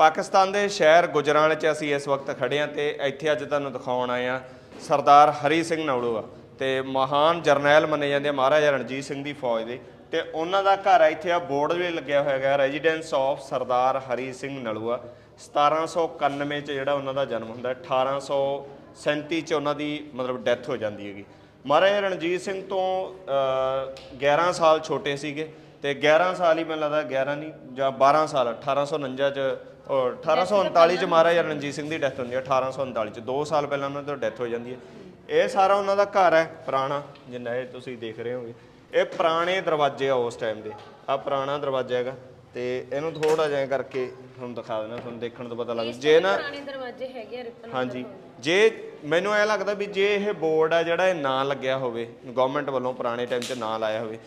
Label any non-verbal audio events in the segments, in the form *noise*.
ਪਾਕਿਸਤਾਨ ਦੇ ਸ਼ਹਿਰ ਗੁਜਰਾਨ 'ਚ ਅਸੀਂ ਇਸ ਵਕਤ ਖੜੇ ਹਾਂ ਤੇ ਇੱਥੇ ਅੱਜ ਤੁਹਾਨੂੰ ਦਿਖਾਉਣ ਆਏ ਹਾਂ ਸਰਦਾਰ ਹਰੀ ਸਿੰਘ ਨਵਲੂਆ ਤੇ ਮਹਾਨ ਜਰਨੈਲ ਮੰਨੇ ਜਾਂਦੇ ਆ ਮਹਾਰਾਜਾ ਰਣਜੀਤ ਸਿੰਘ ਦੀ ਫੌਜ ਦੇ ਤੇ ਉਹਨਾਂ ਦਾ ਘਰ ਇੱਥੇ ਆ ਬੋਰਡ ਵੀ ਲੱਗਿਆ ਹੋਇਆ ਹੈਗਾ ਰੈਜ਼ੀਡੈਂਸ ਆਫ ਸਰਦਾਰ ਹਰੀ ਸਿੰਘ ਨਲੂਆ 1791 ਚ ਜਿਹੜਾ ਉਹਨਾਂ ਦਾ ਜਨਮ ਹੁੰਦਾ ਹੈ, 1837 ਚ ਉਹਨਾਂ ਦੀ ਮਤਲਬ ਡੈਥ ਹੋ ਜਾਂਦੀ ਹੈਗੀ। ਮਹਾਰਾਜਾ ਰਣਜੀਤ ਸਿੰਘ ਤੋਂ ਅਹ, 11 ਸਾਲ ਛੋਟੇ ਸੀਗੇ ਤੇ 11 ਸਾਲ ਹੀ ਮੈਨੂੰ ਲੱਗਦਾ 11 ਨਹੀਂ ਜਾਂ 12 ਸਾਲ 1849 ਚ ਔਰ 1839 ਚ ਮਹਾਰਾਜਾ ਰਣਜੀਤ ਸਿੰਘ ਦੀ ਡੈਥ ਹੁੰਦੀ ਹੈ 1839 ਚ। 2 ਸਾਲ ਪਹਿਲਾਂ ਉਹਨਾਂ ਦੀ ਡੈਥ ਹੋ ਜਾਂਦੀ ਹੈ। ਇਹ ਸਾਰਾ ਉਹਨਾਂ ਦਾ ਘਰ ਹੈ ਪੁਰਾਣਾ ਜਿੰਨਾ ਇਹ ਤੁਸੀਂ ਦੇਖ ਰਹੇ ਹੋਗੇ। ਇਹ ਪੁਰਾਣੇ ਦਰਵਾਜ਼ੇ ਆ ਉਸ ਟਾਈਮ ਦੇ। ਆ ਪੁਰਾਣਾ ਦਰਵਾਜ਼ਾ ਹੈਗਾ ਤੇ ਇਹਨੂੰ ਥੋੜਾ ਜਿਹਾ ਕਰਕੇ ਤੁਹਾਨੂੰ ਦਿਖਾ ਦੇਣਾ ਤੁਹਾਨੂੰ ਦੇਖਣ ਤੋਂ ਪਤਾ ਲੱਗ ਜੇ ਨਾ ਪੁਰਾਣੇ ਦਰਵਾਜ਼ੇ ਹੈਗੇ ਆ ਰਿਪਨ ਹਾਂਜੀ। ਜੇ ਮੈਨੂੰ ਐ ਲੱਗਦਾ ਵੀ ਜੇ ਇਹ ਬੋਰਡ ਆ ਜਿਹੜਾ ਇਹ ਨਾਂ ਲੱਗਿਆ ਹੋਵੇ ਗਵਰਨਮੈਂਟ ਵੱਲੋਂ ਪੁਰਾਣੇ ਟਾਈਮ 'ਚ ਨਾਂ ਲਾਇਆ ਹੋਵੇ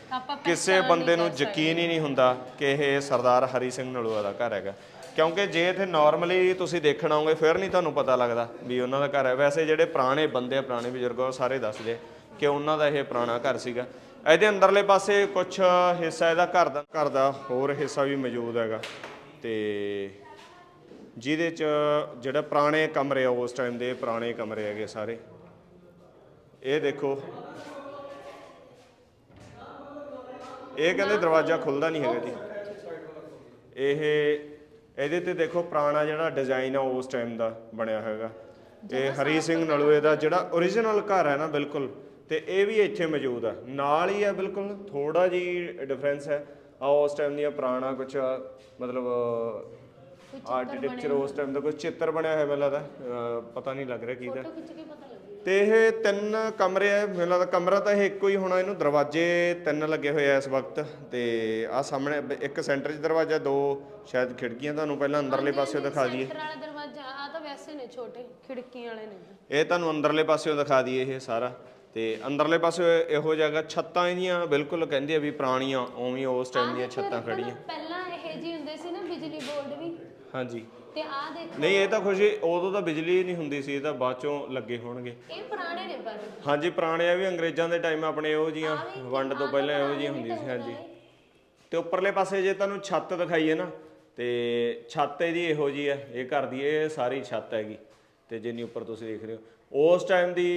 ਕਿਸੇ ਬੰਦੇ ਨੂੰ ਯਕੀਨ ਹੀ ਨਹੀਂ ਹੁੰਦਾ ਕਿ ਇਹ ਸਰਦਾਰ ਹਰੀ ਸਿੰਘ ਨਲੂਆ ਦਾ ਘਰ ਹੈਗਾ। ਕਿਉਂਕਿ ਜੇ ਇੱਥੇ ਨਾਰਮਲੀ ਤੁਸੀਂ ਦੇਖਣ ਆਓਗੇ ਫਿਰ ਨਹੀਂ ਤੁਹਾਨੂੰ ਪਤਾ ਲੱਗਦਾ ਵੀ ਉਹਨਾਂ ਦਾ ਘਰ ਹੈ। ਵੈਸੇ ਜਿਹੜੇ ਪੁਰਾਣੇ ਬੰਦੇ ਆ, ਪੁਰਾਣੇ ਬਜ਼ੁਰਗ ਉਹ ਸਾਰੇ ਦੱਸਦੇ ਕਿ ਉਹਨਾਂ ਦਾ ਇਹ ਪੁਰਾਣਾ ਘਰ ਸੀਗਾ। ਇਹਦੇ ਅੰਦਰਲੇ ਪਾਸੇ ਕੁਝ ਹਿੱਸਾ ਇਹਦਾ ਘਰ ਦਾ ਘਰ ਦਾ ਹੋਰ ਹਿੱਸਾ ਵੀ ਮੌਜੂਦ ਹੈਗਾ। ਤੇ ਜਿਹਦੇ ਚ ਜਿਹੜਾ ਪੁਰਾਣੇ ਕਮਰੇ ਆ, ਉਸ ਟਾਈਮ ਦੇ ਪੁਰਾਣੇ ਕਮਰੇ ਹੈਗੇ ਸਾਰੇ। ਇਹ ਦੇਖੋ। ਇਹ ਕਹਿੰਦੇ ਦਰਵਾਜ਼ਾ ਖੁੱਲਦਾ ਨਹੀਂ ਹੈਗਾ ਜੀ। ਇਹ ਇਹਦੇ ਤੇ ਦੇਖੋ ਪੁਰਾਣਾ ਜਿਹੜਾ ਡਿਜ਼ਾਈਨ ਆ ਉਸ ਟਾਈਮ ਦਾ ਬਣਿਆ ਹੋਏਗਾ। ਇਹ ਹਰੀ ਸਿੰਘ ਨਲੂਏ ਦਾ ਜਿਹੜਾ origignal ਘਰ ਹੈ ਨਾ ਬਿਲਕੁਲ ਤੇ ਇਹ ਵੀ ਇੱਥੇ ਮੌਜੂਦ ਆ। ਨਾਲ ਹੀ ਆ ਬਿਲਕੁਲ ਥੋੜਾ ਜੀ ਡਿਫਰੈਂਸ ਹੈ। ਆ ਉਸ ਟਾਈਮ ਦੀਆਂ ਪੁਰਾਣਾ ਕੁਝ ਮਤਲਬ ਆਰਕੀਟੈਕਚਰ ਉਸ ਟਾਈਮ ਦਾ ਕੋਈ ਚਿੱਤਰ ਬਣਿਆ ਹੋਇਆ ਮੈਨੂੰ ਲੱਗਦਾ। ਅਹ ਪਤਾ ਨਹੀਂ ਲੱਗ ਰਿਹਾ ਕੀ ਦਾ। ਫੋਟੋ ਖਿੱਚ ਕੇ ਪਤਾ ਲੱਗੂ ਤੇ ਇਹ ਤਿੰਨ ਕਮਰੇ ਆ। ਮੈਨੂੰ ਲੱਗਦਾ ਕਮਰਾ ਤਾਂ ਇਹ ਇੱਕੋ ਹੀ ਹੋਣਾ ਇਹਨੂੰ ਦਰਵਾਜ਼ੇ ਤਿੰਨ ਲੱਗੇ ਹੋਏ ਆ ਇਸ ਵਕਤ। ਤੇ ਆ ਸਾਹਮਣੇ ਇੱਕ ਸੈਂਟਰ 'ਚ ਦਰਵਾਜ਼ਾ ਦੋ ਸ਼ਾਇਦ ਖਿੜਕੀਆਂ ਤੁਹਾਨੂੰ ਪਹਿਲਾਂ ਅੰਦਰਲੇ ਪਾਸਿਓਂ ਦਿਖਾ ਦਈਏ। ਸੈਂਟਰ ਵਾਲਾ ਦਰਵਾਜ਼ਾ ਆ ਤਾਂ ਵੈਸੇ ਨੇ ਛੋਟੇ ਖਿੜਕੀ ਵਾਲੇ ਨੇ। ਇਹ ਤੁਹਾਨੂੰ ਅੰਦਰਲੇ ਪਾਸਿਓਂ ਦਿਖਾ ਦਈਏ ਇਹ ਸਾਰਾ। ਤੇ ਅੰਦਰਲੇ ਪਾਸੇ ਇਹੋ ਜਗ੍ਹਾ ਛੱਤਾਂ ਇਹਦੀਆਂ ਬਿਲਕੁਲ ਕਹਿੰਦੇ ਆ ਵੀ ਪੁਰਾਣੀਆਂ ਉਵੇਂ ਉਸ ਟਾਈਮ ਦੀਆਂ ਛੱਤਾਂ ਖੜੀਆਂ ਪਹਿਲਾਂ ਇਹ ਜੀ ਹੁੰਦੇ ਸੀ ਨਾ ਬਿਜਲੀ ਬੋਰਡ ਵੀ। ਹਾਂਜੀ। ਤੇ ਆ ਦੇਖ। ਨਹੀਂ ਇਹ ਤਾਂ ਖੁਸ਼ੀ ਉਦੋਂ ਤਾਂ ਬਿਜਲੀ ਨਹੀਂ ਹੁੰਦੀ ਸੀ ਇਹ ਤਾਂ ਬਾਅਦ ਚੋਂ ਲੱਗੇ ਹੋਣਗੇ। ਇਹ ਪੁਰਾਣੇ ਨੇ ਪਰ। ਹਾਂਜੀ ਪੁਰਾਣੇ ਆ ਵੀ ਅੰਗਰੇਜ਼ਾਂ ਦੇ ਟਾਈਮ ਆਪਣੇ ਇਹੋ ਜੀਆਂ ਵੰਡ ਤੋਂ ਪਹਿਲਾਂ ਇਹੋ ਜੀਆਂ ਹੁੰਦੀਆਂ ਸੀ ਹਾਂਜੀ। ਤੇ ਉੱਪਰਲੇ ਪਾਸੇ ਜੇ ਤੁਹਾਨੂੰ ਛੱਤ ਦਿਖਾਈਏ ਨਾ ਤੇ ਛੱਤ ਇਹਦੀ ਇਹੋ ਜੀ ਹੈ ਇਹ ਘਰ ਦੀ ਇਹ ਸਾਰੀ ਛੱਤ ਹੈਗੀ। ਤੇ ਜਿੰਨੀ ਉੱਪਰ ਤੁਸੀਂ ਦੇਖ ਰਹੇ ਹੋ। ਉਸ ਟਾਈਮ ਦੀ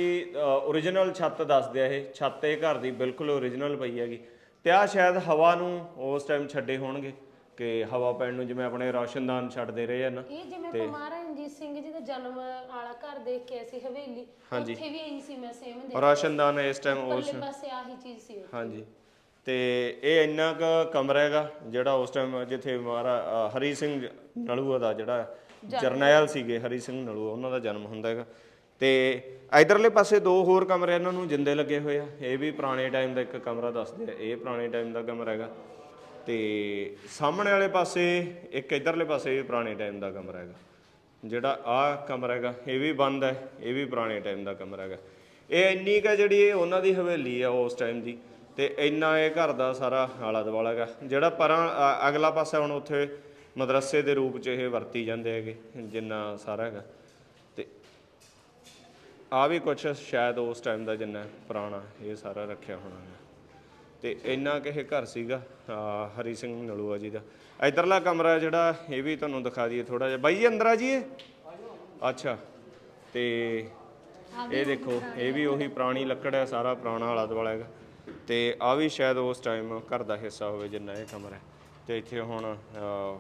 origignal ਛੱਤ ਦੱਸਦੇ ਆ ਇਹ ਛੱਤ ਇਹ ਘਰ ਦੀ ਬਿਲਕੁਲ origignal ਪਈ ਹੈਗੀ। ਤੇ ਆ ਸ਼ਾਇਦ ਹਵਾ ਨੂੰ ਉਸ ਟਾਈਮ ਛੱਡੇ ਹੋਣਗੇ। ਕਿ ਹਵਾ ਪੈਣ ਨੂੰ ਜਿਵੇਂ ਆਪਣੇ ਰੌਸ਼ਨਦਾਨ ਛੱਡਦੇ ਰਹੇ ਆ ਨਾ ਇਹ ਜਿਵੇਂ ਕੁਮਾਰ ਰਣਜੀਤ ਸਿੰਘ ਜੀ ਦਾ ਜਨਮ ਵਾਲਾ ਘਰ ਦੇਖ ਕੇ ਅਸੀਂ ਹਵੇਲੀ ਉੱਥੇ ਵੀ ਇਹੀ ਸੀ ਮੈਂ ਸੇਮ ਦੇ ਰੌਸ਼ਨਦਾਨ ਇਸ ਟਾਈਮ ਉਸ ਪਰਲੇ ਪਾਸੇ ਆਹੀ ਚੀਜ਼ ਸੀ ਹਾਂਜੀ। ਤੇ ਇਹ ਇੰਨਾ ਕੁ ਕਮਰਾ ਹੈਗਾ ਜਿਹੜਾ ਉਸ ਟਾਈਮ ਜਿੱਥੇ ਮਹਾਰਾ ਅ, ਹਰੀ ਸਿੰਘ ਨਲੂਆ ਦਾ ਜਿਹੜਾ ਜਰਨੈਲ ਸੀਗੇ ਹਰੀ ਸਿੰਘ ਨਲੂਆ ਉਹਨਾਂ ਦਾ ਜਨਮ ਹੁੰਦਾ ਹੈਗਾ। ਤੇ ਇਧਰਲੇ ਪਾਸੇ ਦੋ ਹੋਰ ਕਮਰੇ ਇਹਨਾਂ ਨੂੰ ਜਿੰਦੇ ਲੱਗੇ ਹੋਏ ਆ। ਇਹ ਵੀ ਪੁਰਾਣੇ ਟਾਈਮ ਦਾ ਇੱਕ ਕਮਰਾ ਦੱਸਦੇ ਆ। ਇਹ ਪੁਰਾਣੇ ਟਾਈਮ ਦਾ ਕਮਰਾ ਹੈਗਾ। ਤੇ ਸਾਹਮਣੇ ਵਾਲੇ ਪਾਸੇ, ਇੱਕ ਇਧਰਲੇ ਪਾਸੇ ਵੀ ਪੁਰਾਣੇ ਟਾਈਮ ਦਾ ਕਮਰਾ ਹੈਗਾ। ਜਿਹੜਾ ਆਹ ਕਮਰਾ ਹੈਗਾ, ਇਹ ਵੀ ਬੰਦ ਹੈ, ਇਹ ਵੀ ਪੁਰਾਣੇ ਟਾਈਮ ਦਾ ਕਮਰਾ ਹੈਗਾ। ਇਹ ਇੰਨੀ ਕਾ ਜਿਹੜੀ ਇਹ ਉਹਨਾਂ ਦੀ ਹਵੇਲੀ ਆ ਉਸ ਟਾਈਮ ਦੀ, ਤੇ ਇੰਨਾ ਇਹ ਘਰ ਦਾ ਸਾਰਾ ਆਲਾ ਦੁਆਲਾ ਹੈਗਾ। ਜਿਹੜਾ ਪਰਾਂ, ਅ- ਅਗਲਾ ਪਾਸਾ ਹੁਣ ਉੱਥੇ ਮਦਰਸੇ ਦੇ ਰੂਪ 'ਚ ਇਹ ਵਰਤੀ ਜਾਂਦੇ ਹੈਗੇ, ਜਿੰਨਾ ਸਾਰਾ ਹੈਗਾ। ਤੇ ਆ ਵੀ ਕੁਛ ਸ਼ਾਇਦ ਉਸ ਟਾਈਮ ਦਾ ਜਿੰਨਾ ਪੁਰਾਣਾ ਇਹ ਸਾਰਾ ਰੱਖਿਆ ਹੋਣਾ ਹੈ ਤੇ ਇੰਨਾ ਕਿ ਇਹ ਘਰ ਸੀਗਾ ਆ, ਹਰੀ ਸਿੰਘ ਨਲੂਆ ਜੀ ਦਾ। ਇਧਰਲਾ ਕਮਰਾ ਜਿਹੜਾ ਇਹ ਵੀ ਤੁਹਾਨੂੰ ਦਿਖਾ ਦਈਏ ਥੋੜਾ ਜਿਹਾ। ਬਾਈ ਜੀ ਅੰਦਰ ਆ ਜੀਏ ਅੱਛਾ ਤੇ ਇਹ ਦੇਖੋ ਇਹ ਵੀ ਉਹੀ ਪੁਰਾਣੀ ਲੱਕੜ ਹੈ ਸਾਰਾ ਪੁਰਾਣਾ ਆਲਾ ਦੁਆਲਾ ਹੈਗਾ। ਤੇ ਆ ਵੀ ਸ਼ਾਇਦ ਉਸ ਟਾਈਮ ਘਰ ਦਾ ਹਿੱਸਾ ਹੋਵੇ ਜਿੰਨਾ ਇਹ ਕਮਰਾ ਹੈ। ਤੇ ਇੱਥੇ ਹੁਣ ਅ,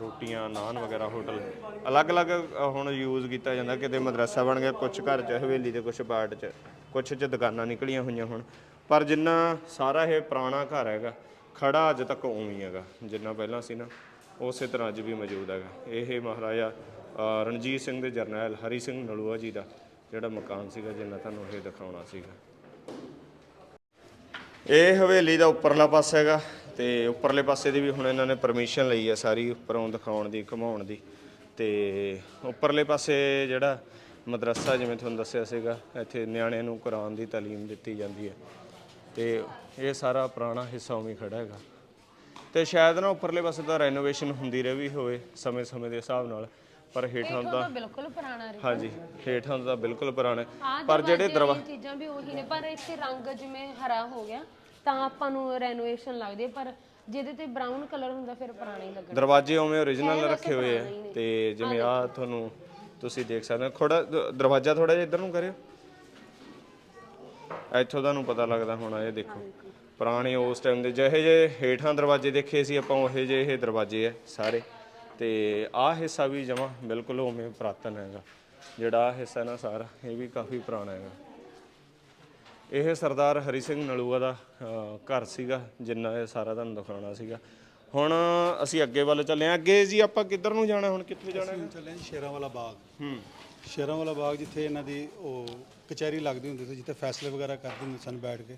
ਰੋਟੀਆਂ ਨਾਨ ਵਗੈਰਾ ਹੋਟਲ ਅਲੱਗ-ਅਲੱਗ ਅ, ਹੁਣ ਯੂਜ਼ ਕੀਤਾ ਜਾਂਦਾ। ਕਿਤੇ ਮਦਰਸਾ ਬਣ ਗਿਆ ਕੁਝ ਘਰ 'ਚ ਹਵੇਲੀ ਦੇ ਕੁਝ ਬਾੜ 'ਚ ਕੁਝ 'ਚ ਦੁਕਾਨਾਂ ਨਿਕਲੀਆਂ ਹੋਈਆਂ ਹੁਣ। ਪਰ ਜਿੰਨਾ ਸਾਰਾ ਇਹ ਪੁਰਾਣਾ ਘਰ ਹੈਗਾ, ਖੜਾ ਅੱਜ ਤੱਕ ਉਵੇਂ ਹੈਗਾ, ਜਿੰਨਾ ਪਹਿਲਾਂ ਸੀ ਨਾ, ਉਸੇ ਤਰ੍ਹਾਂ ਅੱਜ ਵੀ ਮੌਜੂਦ ਹੈਗਾ। ਇਹ ਮਹਾਰਾਜਾ ਰਣਜੀਤ ਸਿੰਘ ਦੇ ਜਰਨੈਲ ਹਰੀ ਸਿੰਘ ਨਲੂਆ ਜੀ ਦਾ ਜਿਹੜਾ ਮਕਾਨ ਸੀਗਾ, ਜਿੰਨਾ ਤੁਹਾਨੂੰ ਇਹ ਦਿਖਾਉਣਾ ਸੀਗਾ। ਇਹ ਹਵੇਲੀ ਦਾ ਉੱਪਰਲਾ ਪਾਸਾ ਹੈਗਾ ਤੇ ਉੱਪਰਲੇ ਪਾਸੇ ਦੀ ਵੀ ਹੁਣ ਇਹਨਾਂ ਨੇ ਪਰਮਿਸ਼ਨ ਲਈ ਹੈ ਸਾਰੀ, ਉੱਪਰੋਂ ਦਿਖਾਉਣ ਦੀ, ਘੁਮਾਉਣ ਦੀ। ਤੇ ਉੱਪਰਲੇ ਪਾਸੇ ਜਿਹੜਾ ਮਦਰਸਾ ਜਿਵੇਂ ਤੁਹਾਨੂੰ ਦੱਸਿਆ ਸੀਗਾ, ਇੱਥੇ ਨਿਆਣਿਆਂ ਨੂੰ ਕੁਰਾਨ ਦੀ ਤਾਲੀਮ ਦਿੱਤੀ ਜਾਂਦੀ ਹੈ। ਤੇ ਇਹ ਸਾਰਾ ਪੁਰਾਣਾ ਹਿੱਸਾ ਉਵੇਂ ਖੜਾ ਹੈਗਾ। ਤੇ ਸ਼ਾਇਦ ਨਾ ਉੱਪਰਲੇ ਪਾਸੇ ਤਾਂ ਰੈਨੋਵੇਸ਼ਨ ਹੁੰਦੀ ਰਹੀ ਵੀ ਹੋਵੇ ਸਮੇਂ-ਸਮੇਂ ਦੇ ਹਿਸਾਬ ਨਾਲ ਪਰ ਹੇਠਾਂ ਤਾਂ ਤਾਂ ਬਿਲਕੁਲ ਪੁਰਾਣਾ ਰਿਹਾ। ਹਾਂਜੀ ਹੇਠਾਂ ਤਾਂ ਬਿਲਕੁਲ ਪੁਰਾਣਾ। ਹੈ। ਆਹ ਪਰ ਜਿਹੜੇ ਦਰਵਾਜ਼ੇ ਦਰਵਾ ਚੀਜ਼ਾਂ ਵੀ ਉਹੀ ਨੇ ਪਰ ਇੱਥੇ ਰੰਗ ਜਿਵੇਂ ਹਰਾ ਹੋ ਗਿਆ ਤਾਂ ਆਪਾਂ ਨੂੰ ਰੈਨੋਵੇਸ਼ਨ ਲੱਗਦੀ ਹੈ ਪਰ ਜਿਹਦੇ ਤੇ ਬਰਾਊਨ ਕਲਰ ਹੁੰਦਾ ਫਿਰ ਪੁਰਾਣਾ ਹੀ ਲੱਗਣਾ। ਦਰਵਾਜ਼ੇ ਉਵੇਂ ਓਰੀਜਨਲ ਰੱਖੇ ਹੋਏ ਆ। ਤੇ ਜਿਵੇਂ ਆ ਤੁਹਾਨੂੰ ਤੁਸੀਂ ਦੇਖ ਸਕਦੇ ਹੋ ਥੋੜਾ ਦਰਵਾਜ਼ਾ ਥੋੜਾ ਜਿਹਾ ਇੱਧਰ ਨੂੰ ਕਰਿਓ। ਇੱਥੋਂ ਤੁਹਾਨੂੰ ਪਤਾ ਲੱਗਦਾ ਹੋਣਾ ਇਹ ਦੇਖੋ। ਪੁਰਾਣੇ ਉਸ ਟਾਈਮ ਦੇ ਜਿਹੇ ਜੇ ਹੇਠਾਂ ਦਰਵਾਜ਼ੇ ਦੇਖੇ ਸੀ ਆਪਾਂ ਉਹੇ ਜਿਹੇ ਇਹ ਦਰਵਾਜ਼ੇ ਆ ਸਾਰੇ। ਤੇ ਆਹ ਹਿੱਸਾ ਵੀ ਜਮਾ ਬਿਲਕੁਲ ਉਵੇਂ ਪੁਰਾਤਨ ਹੈਗਾ। ਜਿਹੜਾ ਆਹ ਹਿੱਸਾ ਨਾ ਸਾਰਾ ਇਹ ਵੀ ਕਾਫੀ ਪੁਰਾਣਾ ਹੈਗਾ। ਇਹ ਸਰਦਾਰ ਹਰੀ ਸਿੰਘ ਨਲੂਆ ਦਾ ਘਰ ਸੀਗਾ ਜਿੰਨਾ ਇਹ ਸਾਰਾ ਤੁਹਾਨੂੰ ਦਿਖਾਉਣਾ ਸੀਗਾ। ਹੁਣ ਅਸੀਂ ਅੱਗੇ ਵੱਲ ਚੱਲੇ ਹਾਂ ਅੱਗੇ ਜੀ ਆਪਾਂ ਕਿੱਧਰ ਨੂੰ ਜਾਣਾ ਹੁਣ ਕਿੱਥੇ ਜਾਣਾ ਚੱਲੇ ਸ਼ੇਰਾਂ ਵਾਲਾ ਬਾਗ। ਹੂੰ। ਸ਼ੇਰਾਂ ਵਾਲਾ ਬਾਗ ਜਿੱਥੇ ਇਹਨਾਂ ਦੀ ਉਹ ਕਚਹਿਰੀ ਲੱਗਦੀ ਹੁੰਦੀ ਸੀ ਜਿੱਥੇ ਫੈਸਲੇ ਵਗੈਰਾ ਕਰਦੇ ਹੁੰਦੇ ਸਨ ਬੈਠ ਕੇ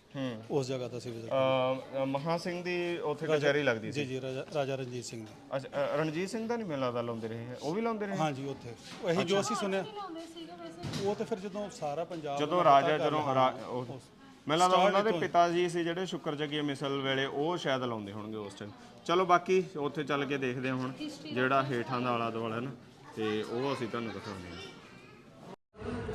ਉਸ ਜਗ੍ਹਾ ਦਾ ਸੀ ਵਿਜ਼ਿਟ ਅ, ਮਹਾ ਸਿੰਘ ਦੀ ਉੱਥੇ ਕਚਹਿਰੀ ਲੱਗਦੀ ਸੀ? ਜੀ ਜੀ ਰਾਜਾ ਰਾਜਾ ਰਣਜੀਤ ਸਿੰਘ ਦੀ। ਅੱਛਾ ਅ, ਰਣਜੀਤ ਸਿੰਘ ਦਾ ਨਹੀਂ ਮੈਨੂੰ ਲੱਗਦਾ ਲਾਉਂਦੇ ਰਹੇ। ਉਹ ਵੀ ਲਾਉਂਦੇ ਰਹੇ? ਹਾਂਜੀ ਉੱਥੇ। ਇਹੀ ਜੋ ਅਸੀਂ ਸੁਣਿਆ ਉਹ ਤੇ ਫਿਰ ਜਦੋਂ ਸਾਰਾ ਪੰਜਾਬ ਜਦੋਂ ਰਾਜਾ ਜਦੋਂ ਰਾ- ਉਹ- ਮੈਨੂੰ ਲੱਗਦਾ ਉਹਨਾਂ ਦੇ ਪਿਤਾ ਜੀ ਸੀ ਜਿਹੜੇ ਸ਼ੁਕਰ ਜਗੀ ਮਿਸਲ ਵੇਲੇ ਉਹ ਸ਼ਾਇਦ ਲਾਉਂਦੇ ਹੋਣਗੇ ਉਸ ਟਾਈਮ ਚਲੋ ਬਾਕੀ ਉੱਥੇ ਚੱਲ ਕੇ ਦੇਖਦੇ ਹਾਂ ਹੁਣ ਜਿਹੜਾ ਹੇਠਾਂ ਦਾ ਆਲਾ ਦੁਆਲਾ ਨਾ ਤੇ ਉਹ ਅਸੀਂ ਤੁਹਾਨੂੰ ਦਿਖਾਉਂਦੇ ਹਾਂ।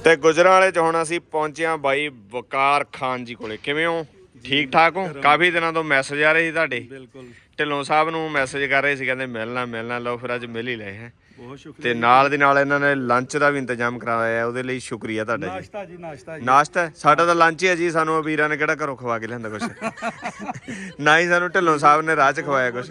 ਤੇ ਗੁਜਰਾਲੇ ਚ ਹੁਣ ਅਸੀਂ ਪਹੁੰਚੇ ਹਾਂ ਬਾਈ ਵਕਾਰ ਖਾਨ ਜੀ ਕੋਲੇ। ਕਿਵੇਂ ਹੋ? ਠੀਕ ਠਾਕ ਹੋ? ਕਾਫੀ ਦਿਨਾਂ ਤੋਂ ਮੈਸੇਜ ਆ ਰਹੇ ਸੀ ਤੁਹਾਡੇ। ਬਿਲਕੁਲ। ਢਿੱਲੋਂ ਸਾਹਿਬ ਨੂੰ ਮੈਸੇਜ ਕਰ ਰਹੇ ਸੀ ਕਹਿੰਦੇ ਮਿਲਣਾ ਮਿਲਣਾ ਲਓ ਫਿਰ ਅੱਜ ਮਿਲ ਹੀ ਲਏ ਹੈ। ਬਹੁਤ ਸ਼ੁਕਰੀਆ ਤੇ ਨਾਲ ਦੀ ਨਾਲ ਇਹਨਾਂ ਨੇ ਲੰਚ ਦਾ ਵੀ ਇੰਤਜ਼ਾਮ ਕਰਾਇਆ ਹੈ ਉਹਦੇ ਲਈ ਸ਼ੁਕਰੀਆ ਤੁਹਾਡਾ ਜੀ। ਨਾਸ਼ਤਾ ਜੀ ਨਾਸ਼ਤਾ ਜੀ। ਨਾਸ਼ਤਾ? ਸਾਡਾ ਤਾਂ ਲੰਚ ਹੀ ਹੈ ਜੀ ਸਾਨੂੰ ਵੀਰਾਂ ਨੇ ਕਿਹੜਾ ਘਰੋਂ ਖਵਾ ਕੇ ਲਿਆਂਦਾ ਕੁਛ? *laughs* ਨਾ ਹੀ ਸਾਨੂੰ ਢਿੱਲੋਂ ਸਾਹਿਬ ਨੇ ਰਾਹ ਚ ਖਵਾਇਆ ਕੁਛ।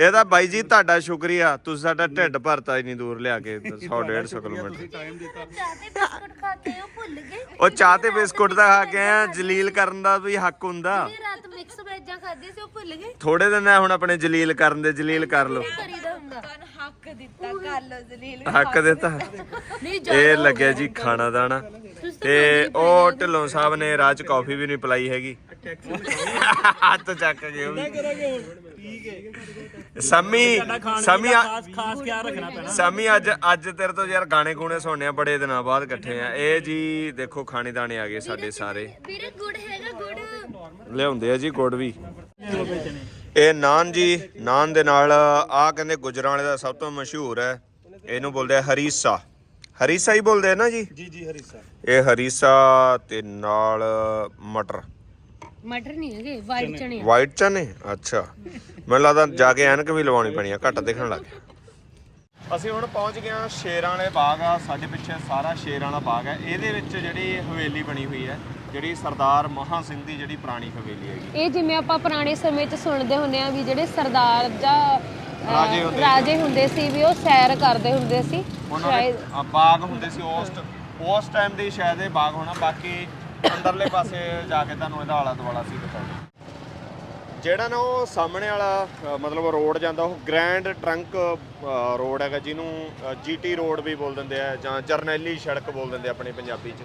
ਇਹ ਤਾਂ ਬਾਈ ਜੀ ਤੁਹਾਡਾ ਸ਼ੁਕਰੀਆ। ਤੁਸੀਂ ਸਾਡਾ ਢਿੱਡ ਭਰਤਾ ਇੰਨੀ ਦੂਰ ਲਿਆ ਕੇ 100 150 ਕਿਲੋਮੀਟਰ। ਤੁਸੀਂ ਟਾਈਮ ਦਿੱਤਾ। ਚਾਹਤੇ ਬਿਸਕੁਟ ਖਾ ਕੇ ਉਹ ਭੁੱਲ ਗਏ। ਉਹ ਚਾਹ ਤੇ ਬਿਸਕੁਟ ਦਾ ਖਾ ਕੇ ਆ ਜਲੀਲ ਕਰਨ ਦਾ ਵੀ ਹੱਕ ਹੁੰਦਾ। ਇਹ ਰਾਤ ਮਿਕਸ ਵੈਜਾਂ ਖਾਦੇ ਸੀ ਉਹ ਭੁੱਲ ਗਏ। ਥੋੜੇ ਦਿਨ ਹੈ ਹੁਣ ਆਪਣੇ ਜਲੀਲ ਕਰਨ ਦੇ ਜਲੀਲ ਕਰ ਲਓ। ਕਰੀਦਾ ਹੁੰਦਾ। ਹੱਕ ਦਿੱਤਾ ਕਰ ਲੋ ਜਲੀਲ ਹੱਕ ਦਿੱਤਾ। ਨਹੀਂ ਇਹ ਲੱਗਿਆ ਜੀ ਖਾਣਾ ਦਾਣਾ। ਤੇ ਉਹ ਢਿੱਲੋਂ ਸਾਹਿਬ ਨੇ ਚ ਕਾਫੀ ਵੀ ਨਹੀਂ ਪਲਾਈ ਹੈਗੀ। ਹੱਥ ਚੱਕ ਗਏ ਉਹ ਵੀ। ਸਮੀ ਸਮੀ ਖਾਸ ਖਾਸ ਕੀ ਰੱਖਣਾ ਪੈਣਾ। ਸਮੀ ਅੱਜ ਅੱਜ ਤੇਰੇ ਤੋਂ ਯਾਰ ਗਾਣੇ ਗੂਣੇ ਸੁਣਨੇ ਆ ਬੜੇ ਦਿਨਾਂ ਬਾਅਦ ਇਕੱਠੇ ਆ। ਇਹ ਜੀ ਦੇਖੋ ਖਾਣੇ ਦਾਣੇ ਆ ਗਏ ਸਾਡੇ ਸਾਰੇ। ਵੀਰੇ ਗੁੜ ਹੈਗਾ ਗੁੜ। ਲਿਆਉਂਦੇ ਆ ਜੀ ਗੁੜ ਵੀ। ਇਹ ਨਾਨ ਜੀ ਨਾਨ ਦੇ ਨਾਲ ਆ ਕਹਿੰਦੇ ਗੁਜਰਾਂਵਾਲੇ ਦਾ ਸਭ ਤੋਂ ਮਸ਼ਹੂਰ ਹੈ। ਇਹਨੂੰ ਬੋਲਦੇ ਆ ਹਰੀਸਾ। ਹਰੀਸਾ ਹੀ ਬੋਲਦੇ ਆ ਨਾ ਜੀ? ਜੀ ਜੀ ਹਰੀ ਸਾਹਿਬ ਇਹ ਹਰੀਸਾ ਤੇ ਨਾਲ ਮਟਰ। ਮਟਰ ਨਹੀਂ ਹੈਗੇ ਵਾਈਟ ਆ। ਵਾਈਟ ਚਨੇ? ਅੱਛਾ। ਮੈਨੂੰ ਲੱਗਦਾ ਜਾ ਕੇ ਐਨਕ ਵੀ ਲਵਾਉਣੀ ਪੈਣੀ ਆ ਘੱਟ ਦੇਖਣ ਲੱਗ। ਅਸੀਂ ਹੁਣ ਪਹੁੰਚ ਗਏ ਹਾਂ ਸ਼ੇਰਾਂ ਵਾਲੇ ਬਾਗ ਆ ਸਾਡੇ ਪਿੱਛੇ ਸਾਰਾ ਸ਼ੇਰਾਂ ਵਾਲਾ ਬਾਗ ਹੈ ਇਹਦੇ ਵਿੱਚ ਜਿਹੜੀ ਹਵੇਲੀ ਬਣੀ ਹੋਈ ਹੈ ਜਿਹੜੀ ਸਰਦਾਰ ਮਹਾ ਸਿੰਘ ਦੀ ਜਿਹੜੀ ਪੁਰਾਣੀ ਹਵੇਲੀ ਹੈਗੀ। ਇਹ ਜਿਵੇਂ ਆਪਾਂ ਪੁਰਾਣੇ ਸਮੇਂ 'ਚ ਸੁਣਦੇ ਹੁੰਦੇ ਆ ਵੀ ਜਿਹੜੇ ਸਰਦਾਰ ਜਾਂ ਰਾਜੇ ਹੁੰਦੇ ਰਾਜੇ ਹੁੰਦੇ ਸੀ ਵੀ ਉਹ ਸੈਰ ਕਰਦੇ ਹੁੰਦੇ ਸੀ। ਉਹਨਾਂ ਦੇ ਅ, ਬਾਗ ਹੁੰਦੇ ਸੀ ਉਸ ਉਸ ਟਾਈਮ ਦੇ ਸ਼ਾਇਦ ਇਹ ਬਾਗ ਹੋਣਾ ਬਾਕੀ ਅੰਦਰਲੇ ਪਾਸੇ ਜਾ ਕੇ ਤੁਹਾਨੂੰ ਇਹਦਾ ਆਲਾ ਦੁਆਲਾ ਸੀ ਦਿਖਾਉਂਦੇ ਜਿਹੜਾ ਨਾ ਉਹ ਸਾਹਮਣੇ ਵਾਲਾ ਅ, ਮਤਲਬ ਰੋਡ ਜਾਂਦਾ ਉਹ ਗ੍ਰੈਂਡ ਟਰੰਕ ਰੋਡ ਹੈਗਾ ਜਿਹਨੂੰ ਜੀਟੀ ਰੋਡ ਵੀ ਬੋਲ ਦਿੰਦੇ ਆ ਜਾਂ ਜਰਨੈਲੀ ਸੜਕ ਬੋਲ ਦਿੰਦੇ ਆ ਆਪਣੀ ਪੰਜਾਬੀ 'ਚ।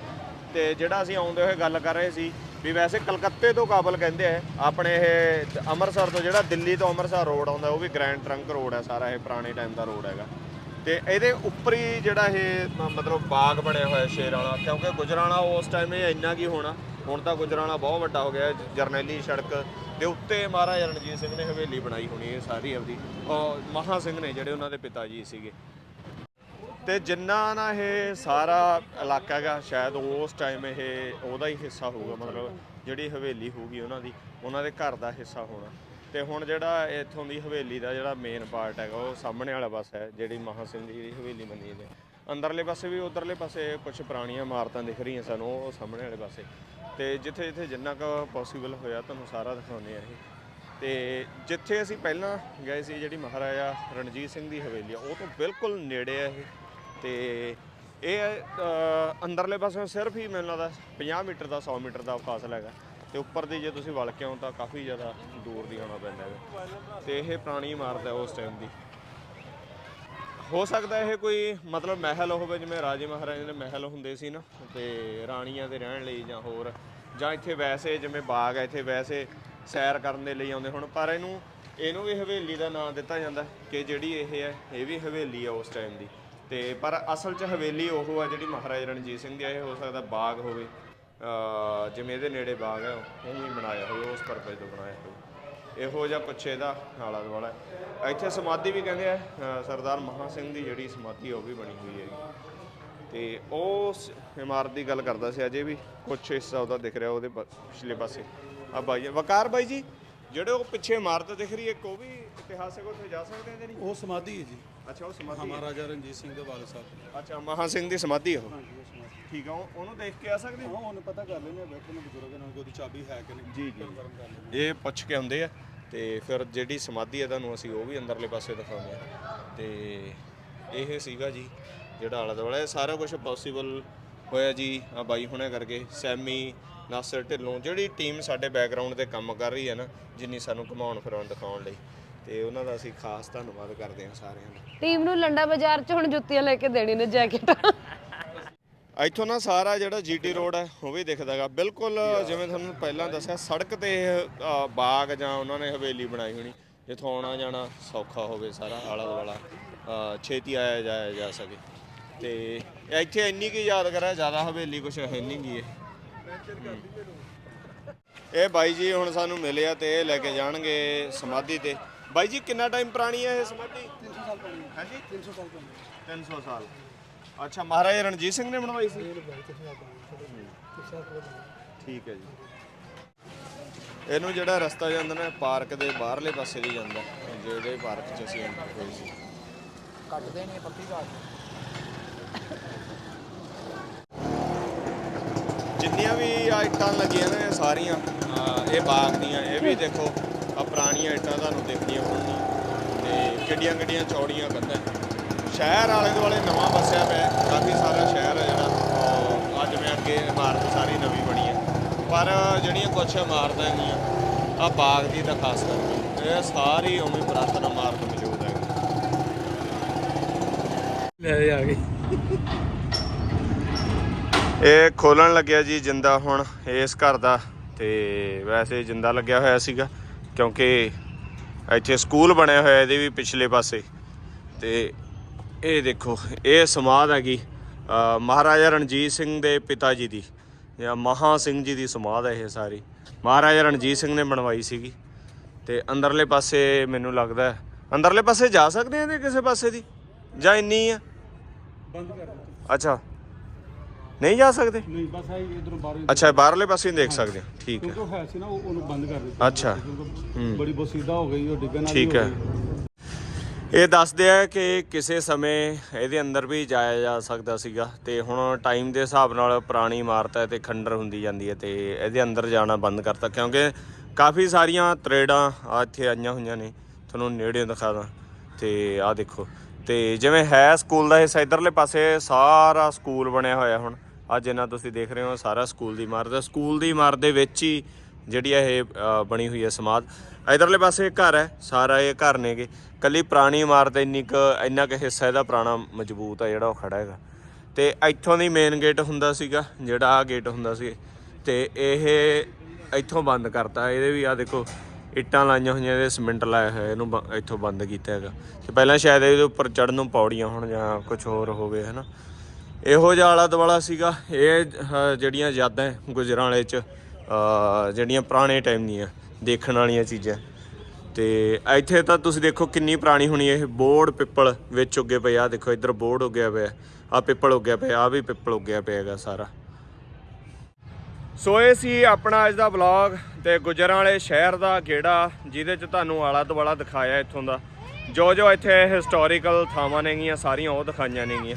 ਤੇ ਜਿਹੜਾ ਅਸੀਂ ਆਉਂਦੇ ਹੋਏ ਗੱਲ ਕਰ ਰਹੇ ਸੀ ਵੀ ਵੈਸੇ ਕਲਕੱਤੇ ਤੋਂ ਕਾਬਲ ਕਹਿੰਦੇ ਆ ਆਪਣੇ ਇਹ ਅੰਮ੍ਰਿਤਸਰ ਤੋਂ ਜਿਹੜਾ ਦਿੱਲੀ ਤੋਂ ਅੰਮ੍ਰਿਤਸਰ ਰੋਡ ਆਉਂਦਾ ਉਹ ਵੀ ਗ੍ਰੈਂਡ ਟਰੰਕ ਰੋਡ ਹੈ ਸਾਰਾ ਇਹ ਪੁਰਾਣੇ ਟਾਈਮ ਦਾ ਰੋਡ ਹੈਗਾ। ਤੇ ਇਹਦੇ ਉੱਪਰ ਹੀ ਜਿਹੜਾ ਇਹ ਮ- ਮਤਲਬ ਬਾਗ ਬਣਿਆ ਹੋਇਆ ਸ਼ੇਰ ਵਾਲਾ ਕਿਉਂਕਿ ਗੁਜਰਾਣਾ ਉਸ ਟਾਈਮ ਇਹ ਇੰਨਾ ਕੀ ਹੋਣਾ ਹੁਣ ਤਾਂ ਗੁਜਰਾਣਾ ਬਹੁਤ ਵੱਡਾ ਹੋ ਗਿਆ ਹੈ। ਜਰਨੈਲੀ ਸੜਕ ਦੇ ਉੱਤੇ ਮਹਾਰਾਜਾ ਰਣਜੀਤ ਸਿੰਘ ਨੇ ਹਵੇਲੀ ਬਣਾਈ ਹੋਣੀ ਇਹ ਸਾਰੀ ਆਪਦੀ। ਔਰ ਮਹਾ ਸਿੰਘ ਨੇ ਜਿਹੜੇ ਉਹਨਾਂ ਦੇ ਪਿਤਾ ਜੀ ਸੀਗੇ। ਤੇ ਜਿੰਨਾ ਨਾ ਇਹ ਸਾਰਾ ਇਲਾਕਾ ਹੈਗਾ, ਸ਼ਾਇਦ ਉਸ ਟਾਈਮ ਇਹ ਉਹਦਾ ਹੀ ਹਿੱਸਾ ਹੋਊਗਾ, ਮਤਲਬ ਜਿਹੜੀ ਹਵੇਲੀ ਹੋਊਗੀ ਉਹਨਾਂ ਦੀ, ਉਹਨਾਂ ਦੇ ਘਰ ਦਾ ਹਿੱਸਾ ਹੋਣਾ। ਤੇ ਹੁਣ ਜਿਹੜਾ ਇੱਥੋਂ ਦੀ ਹਵੇਲੀ ਦਾ ਜਿਹੜਾ ਮੇਨ ਪਾਰਟ ਹੈਗਾ, ਉਹ ਸਾਹਮਣੇ ਵਾਲਾ ਪਾਸਾ ਹੈ, ਜਿਹੜੀ ਮਹਾ ਸਿੰਘ ਜੀ ਦੀ ਹਵੇਲੀ ਬਣੀ ਹੈ। ਅੰਦਰਲੇ ਪਾਸੇ ਵੀ ਉਧਰਲੇ ਪਾਸੇ ਕੁਝ ਪੁਰਾਣੀਆਂ ਇਮਾਰਤਾਂ ਦਿਖ ਰਹੀਆਂ ਸਾਨੂੰ, ਉਹ ਸਾਹਮਣੇ ਵਾਲੇ ਪਾਸੇ। ਤੇ ਜਿੱਥੇ ਜਿੱਥੇ ਜਿੰਨਾ ਕੁ ਪੋਸੀਬਲ ਹੋਇਆ ਤੁਹਾਨੂੰ ਸਾਰਾ ਦਿਖਾਉਂਦੇ ਆ ਇਹ ਤੇ ਜਿੱਥੇ ਅਸੀਂ ਪਹਿਲਾਂ ਗਏ ਸੀ ਜਿਹੜੀ ਮਹਾਰਾਜਾ ਰਣਜੀਤ ਸਿੰਘ ਦੀ ਹਵੇਲੀ ਆ ਉਹ ਤੋਂ ਬਿਲਕੁਲ ਨੇੜੇ ਆ ਇਹ। ਤੇ ਇਹ ਅ, ਅੰਦਰਲੇ ਪਾਸੇ ਸਿਰਫ ਹੀ ਮੈਨੂੰ ਲੱਗਦਾ 50 ਮੀਟਰ ਦਾ 100 ਮੀਟਰ ਦਾ ਫਾਸਲਾ ਹੈਗਾ। ਤੇ ਉੱਪਰ ਦੀ ਜੇ ਤੁਸੀਂ ਵਲ ਕੇ ਆਓ ਤਾਂ ਕਾਫੀ ਜ਼ਿਆਦਾ ਦੂਰ ਦੀ ਆਉਣਾ ਪੈਂਦਾ ਹੈ ਤੇ ਇਹ ਪੁਰਾਣੀ ਇਮਾਰਤ ਹੈ ਉਸ ਟਾਈਮ ਦੀ। ਹੋ ਸਕਦਾ ਇਹ ਕੋਈ ਮਤਲਬ ਮਹਿਲ ਹੋਵੇ, ਜਿਵੇਂ ਰਾਜੇ ਮਹਾਰਾਜੇ ਦੇ ਮਹਿਲ ਹੁੰਦੇ ਸੀ ਨਾ, ਤੇ ਰਾਣੀਆਂ ਦੇ ਰਹਿਣ ਲਈ ਜਾਂ ਹੋਰ, ਜਾਂ ਇੱਥੇ ਵੈਸੇ ਜਿਵੇਂ ਬਾਗ ਹੈ ਇੱਥੇ ਵੈਸੇ ਸੈਰ ਕਰਨ ਦੇ ਲਈ ਆਉਂਦੇ ਹੁਣ, ਪਰ ਇਹਨੂੰ ਇਹਨੂੰ ਵੀ ਹਵੇਲੀ ਦਾ ਨਾਮ ਦਿੱਤਾ ਜਾਂਦਾ, ਕਿ ਜਿਹੜੀ ਇਹ ਹੈ, ਇਹ ਵੀ ਹਵੇਲੀ ਆ ਉਸ ਟਾਈਮ ਦੀ। ਤੇ ਪਰ ਅਸਲ 'ਚ ਹਵੇਲੀ ਉਹ ਆ ਜਿਹੜੀ ਮਹਾਰਾਜਾ ਰਣਜੀਤ ਸਿੰਘ ਦੀ ਆ, ਇਹ ਹੋ ਸਕਦਾ ਬਾਗ ਹੋਵੇ ਜਿਵੇਂ ਇਹਦੇ ਨੇੜੇ ਬਾਗ ਹੈ ਉਹ ਵੀ ਬਣਾਇਆ ਹੋਵੇ ਉਸ ਪਰਪਸ ਤੋਂ ਬਣਾਇਆ ਹੋਵੇ ਇਹੋ ਜਿਹਾ ਕੁਛ ਇਹਦਾ ਆਲਾ ਦੁਆਲਾ ਹੈ। ਇੱਥੇ ਸਮਾਧੀ ਵੀ ਕਹਿੰਦੇ ਆ ਅ, ਸਰਦਾਰ ਮਹਾ ਸਿੰਘ ਦੀ ਜਿਹੜੀ ਸਮਾਧੀ ਆ ਉਹ ਵੀ ਬਣੀ ਹੋਈ ਹੈਗੀ। ਤੇ ਉਸ ਇਮਾਰਤ ਦੀ ਗੱਲ ਕਰਦਾ ਸੀ ਅਜੇ ਵੀ ਕੁਛ ਹਿੱਸਾ ਉਹਦਾ ਦਿਖ ਰਿਹਾ ਉਹਦੇ ਪ- ਪਿਛਲੇ ਪਾਸੇ। ਆ ਬਾਈ ਵਕਾਰ ਬਾਈ ਜੀ ਜਿਹੜੇ ਉਹ ਪਿੱਛੇ ਇਮਾਰਤ ਦਿਖ ਰਹੀ ਹੈ ਇੱਕ ਉਹ ਵੀ ਇਤਿਹਾਸਕ ਉੱਥੇ ਜਾ ਸਕਦੇ ਆ ਜਿਹੜੀ ਉਹ ਸਮਾਧੀ ਹੈ ਜੀ। ਅੱਛਾ ਉਹ ਸਮਾਧੀ ਹੈ। ਮਹਾਰਾਜਾ ਰਣਜੀਤ ਸਿੰਘ ਦੇ ਵਾਲਦ ਸਾਹਿਬ ਅੱਛਾ ਮਹਾ ਸਿੰਘ ਦੀ ਸਮਾਧੀ ਹੈ ਉਹ। ਉਹ ਠੀਕ ਆ ਉਹ- ਉਹਨੂੰ ਦੇਖ ਕੇ ਆ ਸਕਦੇ? ਹਾਂ ਉਹਨੂੰ ਪਤਾ ਕਰ ਲੈਣੇ ਬੈਠੇ ਨੇ ਬਜ਼ੁਰਗ ਨਾਲ ਕਿ ਉਹਦੀ ਚਾਬੀ ਹੈ ਕਿ ਨਹੀਂ। ਜੀ ਜੀ। ਕਨਫਰਮ ਕਰ ਲੈਣੇ ਇਹ ਪੁੱਛ ਕੇ ਆਉਂਦੇ ਆ ਤੇ ਫਿਰ ਜਿਹੜੀ ਸਮਾਧੀ ਹੈ ਤੁਹਾਨੂੰ ਅਸੀਂ ਉਹ ਵੀ ਅੰਦਰਲੇ ਪਾਸੇ ਦਿਖਾਉਂਦੇ ਆ। ਤੇ ਇਹ ਸੀਗਾ ਜੀ ਜਿਹੜਾ ਆਲਾ ਦੁਆਲਾ ਇਹ ਸਾਰਾ ਕੁਝ ਪੋਸੀਬਲ ਹੋਇਆ ਜੀ ਆ ਬਾਈ ਹੁਣੇ ਕਰਕੇ ਸੈਮੀ ਨਾਸਰ ਢਿੱਲੋਂ ਜਿਹੜੀ ਟੀਮ ਸਾਡੇ ਬੈਕਗ੍ਰਾਉਂਡ ਤੇ ਕੰਮ ਕਰ ਰਹੀ ਹੈ ਨਾ ਜਿੰਨੀ ਸਾਨੂੰ ਘੁਮਾਉਣ ਫਿਰਾਉਣ ਦਿਖਾਉਣ ਲਈ। ਤੇ ਉਹਨਾਂ ਦਾ ਅਸੀਂ ਖਾਸ ਧੰਨਵਾਦ ਕਰਦੇ ਹਾਂ ਸਾਰਿਆਂ ਦਾ। ਟੀਮ ਨੂੰ ਲੰਡਾ ਬਾਜ਼ਾਰ 'ਚ ਹੁਣ ਜੁੱਤੀਆਂ ਲੈ ਕੇ ਦੇਣੀ ਨੇ ਜੈਕਟ। ਇੱਥੋਂ ਨਾ ਸਾਰਾ ਜਿਹੜਾ ਜੀਟੀ ਰੋਡ ਹੈ ਉਹ ਵੀ ਦਿਖਦਾਗਾ ਬਿਲਕੁਲ ਜਿਵੇਂ ਤੁਹਾਨੂੰ ਪਹਿਲਾਂ ਦੱਸਿਆ ਸੜਕ ਤੇ ਇਹ, ਅ, ਬਾਗ ਜਾਂ ਉਹਨਾਂ ਨੇ ਹਵੇਲੀ ਬਣਾਈ ਹੋਣੀ ਜਿੱਥੋਂ ਆਉਣਾ ਜਾਣਾ ਸੌਖਾ ਹੋਵੇ ਸਾਰਾ ਆਲਾ ਦੁਆਲਾ ਅ, ਛੇਤੀ ਆਇਆ ਜਾਇਆ ਜਾ ਸਕੇ। ਤੇ ਇੱਥੇ ਇੰਨੀ ਕੀ ਯਾਦ ਕਰਿਆ ਜ਼ਿਆਦਾ ਹਵੇਲੀ ਕੁਛ ਹੈ ਨਹੀਂ ਗੀ ਇਹ। ਇਹ ਬਾਈ ਜੀ ਹੁਣ ਸਾਨੂੰ ਮਿਲੇ ਆ ਤੇ ਇਹ ਲੈ ਕੇ ਜਾਣਗੇ ਸਮਾਧੀ ਤੇ। ਬਾਈ ਜੀ ਕਿੰਨਾ ਟਾਈਮ ਪੁਰਾਣੀ ਹੈ ਇਹ ਸਮਾਧੀ? 300 ਸਾਲ ਪੁਰਾਣੀ ਹਾਂਜੀ 300 ਸਾਲ ਪੁਰਾਣੀ 300 ਸਾਲ। ਅੱਛਾ ਮਹਾਰਾਜਾ ਰਣਜੀਤ ਸਿੰਘ ਨੇ ਬਣਵਾਈ ਸੀ? ਠੀਕ ਹੈ ਜੀ। ਇਹਨੂੰ ਜਿਹੜਾ ਰਸਤਾ ਜਾਂਦਾ ਨਾ ਪਾਰਕ ਦੇ ਬਾਹਰਲੇ ਪਾਸੇ ਦੀ ਜਾਂਦਾ ਜਿਹੜੇ ਪਾਰਕ 'ਚ ਅਸੀਂ ਐਂਟਰ ਹੋਏ ਸੀ। ਕੱਟਦੇ ਨੇ ਪੱਕੀ ਘਾਟ ਜਿੰਨੀਆਂ ਵੀ ਆ ਇੱਟਾਂ ਲੱਗੀਆਂ ਨੇ ਸਾਰੀਆਂ ਇਹ ਬਾਗ ਦੀਆਂ ਇਹ ਵੀ ਦੇਖੋ ਆ ਪੁਰਾਣੀਆਂ ਇੱਟਾਂ ਤੁਹਾਨੂੰ ਦਿਖਦੀਆਂ ਹੋਣਗੀਆਂ। ਤੇ ਕਿੱਡੀਆਂ ਕਿੱਡੀਆਂ ਚੌੜੀਆਂ ਕੰਧਾਂ ਸ਼ਹਿਰ ਆਲੇ ਦੁਆਲੇ ਨਵਾਂ ਵਸਿਆ ਪਿਆ। ਕਾਫੀ ਸਾਰਾ ਸ਼ਹਿਰ ਹੈ ਜਿਹੜਾ ਉਹ ਅੱਜ ਮੈਂ ਅੱਗੇ ਇਮਾਰਤ ਸਾਰੀ ਨਵੀਂ ਬਣੀ ਹੈ। ਪਰ ਜਿਹੜੀਆਂ ਕੁਛ ਇਮਾਰਤਾਂ ਹੈਗੀਆਂ ਆ ਬਾਗ ਦੀ ਤਾਂ ਖਾਸ ਕਰਕੇ ਇਹ ਸਾਰੀ ਉਵੇਂ ਪੁਰਾਤਨ ਇਮਾਰਤ ਮੌਜੂਦ ਹੈ। ਲੈ ਆ ਗਈ। ਇਹ ਖੋਲਣ ਲੱਗਿਆ ਜੀ ਜਿੰਦਾ ਹੁਣ ਇਸ ਘਰ ਦਾ। ਤੇ ਵੈਸੇ ਜਿੰਦਾ ਲੱਗਿਆ ਹੋਇਆ ਸੀਗਾ ਕਿਉਂਕਿ ਇੱਥੇ ਸਕੂਲ ਬਣਿਆ ਹੋਇਆ ਇਹਦੇ ਵੀ ਪਿਛਲੇ ਪਾਸੇ। ਤੇ ਇਹ ਦੇਖੋ ਇਹ ਸਮਾਧ ਹੈਗੀ ਮਹਾਰਾਜਾ ਰਣਜੀਤ ਸਿੰਘ ਦੇ ਪਿਤਾ ਜੀ ਦੀ ਜਾਂ ਮਹਾ ਸਿੰਘ ਜੀ ਦੀ ਸਮਾਧ ਹੈ ਇਹ ਸਾਰੀ। ਮਹਾਰਾਜਾ ਰਣਜੀਤ ਸਿੰਘ ਨੇ ਬਣਵਾਈ ਸੀਗੀ ਤੇ ਅੰਦਰਲੇ ਪਾਸੇ ਮੈਨੂੰ ਲੱਗਦਾ ਹੈ- ਅੰਦਰਲੇ ਪਾਸੇ ਜਾ ਸਕਦੇ ਆ ਇਹਦੇ ਕਿਸੇ ਪਾਸੇ ਦੀ? ਜਾਂ ਇੰਨੀ ਆ ਬੰਦ ਕਰ ਦਿੱਤੀ। ਅੱਛਾ। ਨਹੀਂ ਜਾ ਸਕਦੇ? ਨਹੀਂ ਬਸ ਆਈ ਇਧਰੋਂ ਬਾਹਰੋਂ ਅੱਛਾ ਬਾਹਰਲੇ ਪਾਸੇ ਹੀ ਦੇਖ ਸਕਦੇ ਹਾਂ। ਠੀਕ ਹੈ। ਕਿਉਂਕਿ ਹੈ ਸੀ ਨਾ ਉਹ ਉਹਨੂੰ ਬੰਦ ਕਰ ਦਿੱਤਾ। ਅੱਛਾ। ਬੜੀ ਬਸੀਦਾ ਹੋ ਗਈ ਉਹ ਡਿੱਗਣ ਵਾਲੀ ਠੀਕ ਹੋ ਇਹ ਦੱਸਦੇ ਆ ਕਿ ਕਿਸੇ ਸਮੇਂ ਇਹਦੇ ਅੰਦਰ ਵੀ ਜਾਇਆ ਜਾ ਸਕਦਾ ਸੀਗਾ ਤੇ ਹੁਣ ਟਾਈਮ ਦੇ ਹਿਸਾਬ ਨਾਲ ਪੁਰਾਣੀ ਇਮਾਰਤ ਹੈ ਤੇ ਖੰਡਰ ਹੁੰਦੀ ਜਾਂਦੀ ਹੈ ਤੇ ਇਹਦੇ ਅੰਦਰ ਜਾਣਾ ਬੰਦ ਕਰਤਾ ਕਿਉਂਕਿ ਕਾਫੀ ਸਾਰੀਆਂ ਤਰੇੜਾਂ ਆ ਇੱਥੇ ਆਈਆਂ ਹੋਈਆਂ ਨੇ। ਤੁਹਾਨੂੰ ਨੇੜੇ ਦਿਖਾਦਾ ਤੇ ਆਹ ਦੇਖੋ। ਤੇ ਜਿਵੇਂ ਹੈ ਸਕੂਲ ਦਾ ਹਿੱਸਾ, ਇਧਰਲੇ ਪਾਸੇ ਸਾਰਾ ਸਕੂਲ ਬਣਿਆ ਹੋਇਆ ਹੁਣ। ਅੱਜ ਇਹਨਾਂ ਤੁਸੀਂ ਦੇਖ ਰਹੇ ਹੋ ਸਾਰਾ ਸਕੂਲ ਦੀ ਇਮਾਰਤ ਹੈ। ਸਕੂਲ ਦੀ ਇਮਾਰਤ ਦੇ ਵਿੱਚ ਹੀ ਜਿਹੜੀ ਇਹ ਬਣੀ ਹੋਈ ਹੈ ਸਮਾਧ। ਇਧਰਲੇ ਪਾਸੇ ਘਰ ਹੈ, ਸਾਰਾ ਇਹ ਘਰ ਨੇਗੇ। ਕੱਲੀ ਪੁਰਾਣੀ ਇਮਾਰਤ ਇੰਨੀ ਕੁ, ਇੰਨਾ ਕੁ ਹਿੱਸਾ ਇਹਦਾ ਪੁਰਾਣਾ ਮਜ਼ਬੂਤ ਆ ਜਿਹੜਾ ਉਹ ਖੜਾ ਹੈਗਾ। ਤੇ ਇੱਥੋਂ ਦੀ ਮੇਨ ਗੇਟ ਹੁੰਦਾ ਸੀਗਾ, ਜਿਹੜਾ ਆ ਗੇਟ ਹੁੰਦਾ ਸੀ। ਤੇ ਇਹ ਇੱਥੋਂ ਬੰਦ ਕਰਤਾ। ਇਹਦੇ ਵੀ ਆ ਦੇਖੋ, ਇੱਟਾਂ ਲਾਈਆਂ ਹੋਈਆਂ, ਇਹਦੇ ਸੀਮੈਂਟ ਲਾਇਆ ਹੋਇਆ, ਇਹਨੂੰ ਬ- ਇੱਥੋਂ ਬੰਦ ਕੀਤਾ ਹੈਗਾ। ਤੇ ਪਹਿਲਾਂ ਸ਼ਾਇਦ ਇਹਦੇ ਉੱਪਰ ਚੜਨ ਨੂੰ ਪੌੜੀਆਂ ਹੋਣ ਜਾਂ ਕੁਝ ਹੋਰ ਹੋਵੇ, ਹਨਾ। ਇਹੋ ਜਿਹਾ ਆਲਾ ਦੁਆਲਾ ਸੀਗਾ। ਇਹ ਜਿਹੜੀਆਂ ਯਾਦਾਂ ਗੁਜਰਾਂ ਵਾਲੇ ਚ ਜਿਹੜੀਆਂ ਪੁਰਾਣੇ ਟਾਈਮ ਦੀਆਂ ਦੇਖਣ ਵਾਲੀਆਂ ਚੀਜ਼ਾਂ। ਤੇ ਇੱਥੇ ਤਾਂ ਤੁਸੀਂ ਦੇਖੋ ਕਿੰਨੀ ਪੁਰਾਣੀ ਹੋਣੀ ਇਹ ਬੋਰਡ ਪਿੱਪਲ ਵਿੱਚ ਉੱਗੇ ਪਏ ਆ। ਦੇਖੋ, ਇੱਧਰ ਬੋਰਡ ਉੱਗਿਆ ਪਿਆ। ਆ ਪਿੱਪਲ ਉੱਗਿਆ ਪਿਆ ਆ ਵੀ ਪਿੱਪਲ ਉੱਗਿਆ ਪਿਆ ਹੈਗਾ ਸਾਰਾ। ਸੋ ਇਹ ਸੀ ਆਪਣਾ ਅੱਜ ਦਾ ਵਲੌਗ ਤੇ ਗੁਜਰਾਂ ਵਾਲੇ ਸ਼ਹਿਰ ਦਾ ਗੇੜਾ, ਜਿਹਦੇ ਚ ਤੁਹਾਨੂੰ ਆਲਾ ਦੁਆਲਾ ਦਿਖਾਇਆ ਇੱਥੋਂ ਦਾ। ਜੋ ਜੋ ਇੱਥੇ ਹਿਸਟੋਰੀਕਲ ਥਾਵਾਂ ਨੇਗੀਆਂ, ਸਾਰੀਆਂ ਉਹ ਦਿਖਾਈਆਂ ਨੇਗੀਆਂ।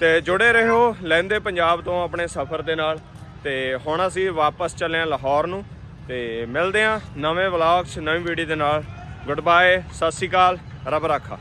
ਤੇ ਜੁੜੇ ਰਹੋ ਲੈਂਦੇ ਪੰਜਾਬ ਤੋਂ ਆਪਣੇ ਸਫ਼ਰ ਦੇ ਨਾਲ। ਤੇ ਹੁਣ ਅਸੀਂ ਵਾਪਸ ਚੱਲੇ ਹਾਂ ਲਾਹੌਰ ਨੂੰ। ਤੇ ਮਿਲਦੇ ਹਾਂ ਨਵੇਂ ਵਲੌਗ 'ਚ ਨਵੀਂ ਵੀਡੀਓ ਦੇ ਨਾਲ। ਗੁੱਡ ਬਾਏ ਸਤਿ ਸ਼੍ਰੀ ਅਕਾਲ, ਰੱਬ ਰਾਖਾ।